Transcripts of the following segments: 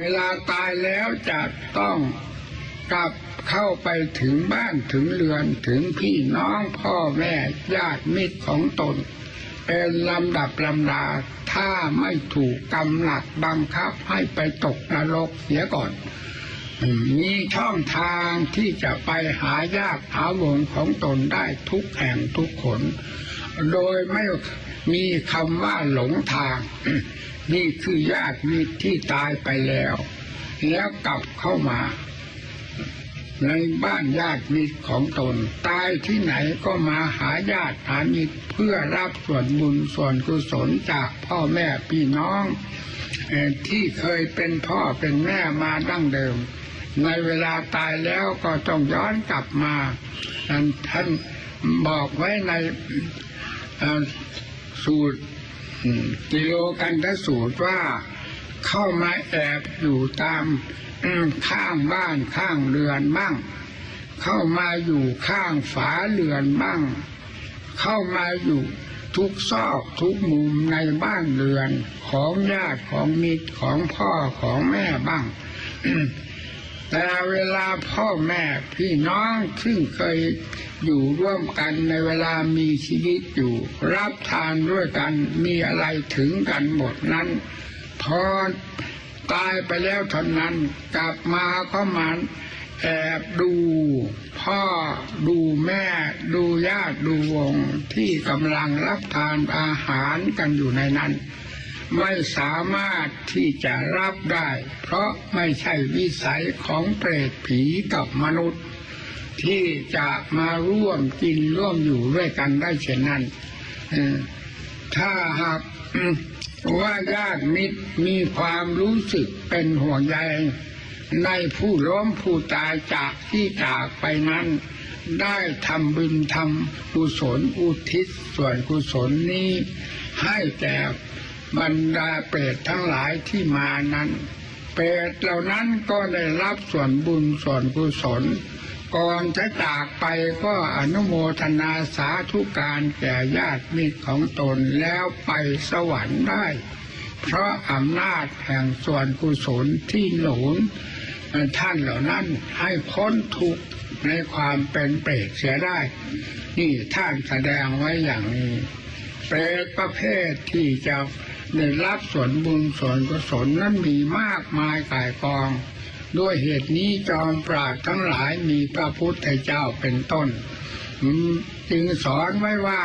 เวลาตายแล้วจะต้องกลับเข้าไปถึงบ้านถึงเรือนถึงพี่น้องพ่อแม่ญาติมิตรของตน เป็นลำดับลำดาถ้าไม่ถูกกำหนัดบังคับให้ไปตกนรกเสียก่อน มีช่องทางที่จะไปหายากหาวงของตนได้ทุกแห่งทุกขน โดยไม่มีคำว่าหลงทาง นี่คือญาติมิตรที่ตายไปแล้ว แล้วกลับเข้ามา ในบ้านญาติมิตรของตน ตายที่ไหนก็มาหาญาติหามิตรเพื่อรับส่วนบุญส่วนกุศลจากพ่อแม่พี่น้อง ที่เคยเป็นพ่อเป็นแม่มาดั้งเดิม ในเวลาตายแล้วก็ต้องย้อนกลับมาท่าน บอกไว้ในสูตรกิโลกันทสูตรว่าเข้ามาแอบอยู่ตามข้างบ้านข้างเรือนบ้าง เข้ามาอยู่ข้างฝาเรือนบ้าง เข้ามาอยู่ทุกซอกทุกมุมในบ้านเรือนของญาติของมิตรของพ่อของแม่บ้าง แต่เวลาพ่อแม่พี่น้องซึ่งเคยอยู่ร่วมกันในเวลามีชีวิตอยู่ รับทานด้วยกันมีอะไรถึงกันหมดนั้น พอตายไปแล้วเท่านั้นกลับมาก็มาแอบดูพ่อดูแม่ดูญาติดูวงที่กำลังรับทานอาหารกันอยู่ในนั้น ไม่สามารถที่จะรับได้ เพราะไม่ใช่วิสัยของเปรตผีกับมนุษย์ ที่จะมาร่วมกินร่วมอยู่ด้วยกันได้เช่นนั้นถ้าหากว่าญาติมิตรมีความรู้สึกเป็นห่วงใยในผู้ล้มผู้ตายจากที่จากไปนั้น ได้ทำบุญทำกุศลอุทิศส่วนกุศลนี้ ให้แก่ บรรดาเปรตทั้งหลายที่มานั้น เปรตเหล่านั้นก็ได้รับส่วนบุญส่วนกุศลก่อนจะจากไปก็อนุโมทนาสาธุการแก่ญาติมิตรของตนแล้วไปสวรรค์ได้ เพราะอำนาจแห่งส่วนกุศลที่หนุนท่านเหล่านั้นให้พ้นทุกข์ในความเป็นเปรตเสียได้ นี่ท่านแสดงไว้อย่างนี้ เปรตประเภทที่จะ ได้รับส่วนบุญส่วนกุศลนั้นมีมากมายกายกอง ด้วยเหตุนี้จอมปราดทั้งหลายมีพระพุทธเจ้าเป็นต้น จึงสอนไว้ว่า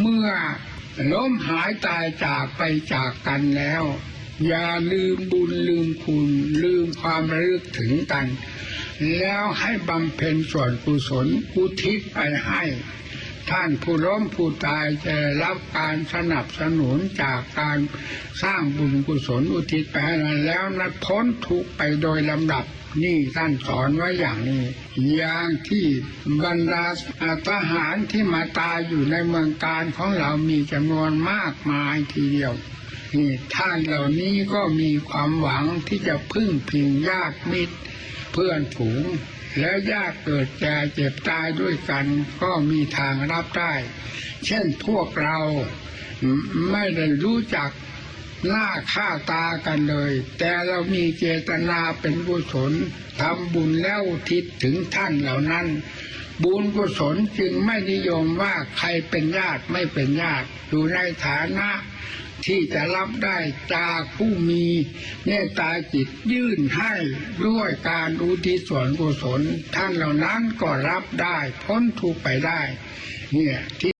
เมื่อล้มหายตายจากไปจากกันแล้ว อย่าลืมบุญลืมคุณลืมความระลึกถึงกัน แล้วให้บำเพ็ญส่วนกุศลอุทิศไปให้ ท่านผู้ล้มผู้ตายจะรับการสนับสนุนจากการสร้างบุญกุศลอุทิศไปให้นั้นแล้วนัดพ้นทุกไปโดยลำดับนี่ท่านสอนไว้อย่างนี้อย่างที่บรรดาทหารที่มาตายอยู่ในเมืองการของเรามีจำนวนมากมายทีเดียวนี่ท่านเหล่านี้ก็มีความหวังที่จะพึ่งพิงญาติมิตรเพื่อนฝูง แล้วยากเกิดแก่เจ็บตายด้วยกัน ก็มีทางรับได้ เช่นพวกเราไม่ได้รู้จักหน้าค่าตากันเลย แต่เรามีเจตนาเป็นบุญชนทำบุญแล้วทิศถึงท่านเหล่านั้น บุญกุศลจึงไม่นิยมว่าใครเป็นญาติไม่เป็นญาติอยู่ในฐานะที่จะรับได้จากผู้มีเมตตาจิตยื่นให้ด้วยการอุทิศส่วนกุศลท่านเหล่านั้นก็รับได้พ้นทุกไปได้ เนี่ยที่